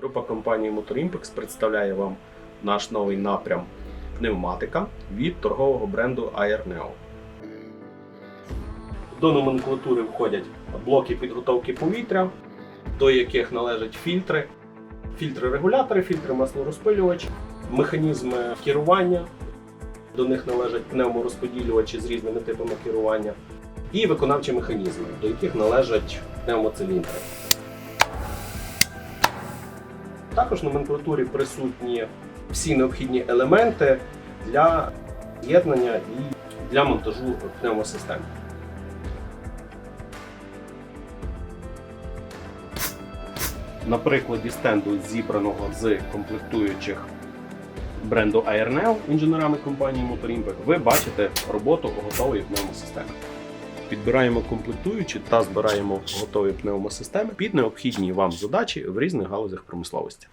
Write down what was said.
Група компанії Motorimpex представляє вам наш новий напрям пневматика від торгового бренду Airneo. До номенклатури входять блоки підготовки повітря, до яких належать фільтри, фільтри-регулятори, фільтри-маслорозпилювач, механізми керування. До них належать пневморозподілювачі з різними типами керування і виконавчі механізми, до яких належать пневмоциліндри. Також в номенклатурі присутні всі необхідні елементи для з'єднання і для монтажу пневмосистем. На прикладі стенду, зібраного з комплектуючих бренду Airneo інженерами компанії Motorimpex, ви бачите роботу готової пневмосистеми. Підбираємо комплектуючі та збираємо готові пневмосистеми під необхідні вам задачі в різних галузях промисловості.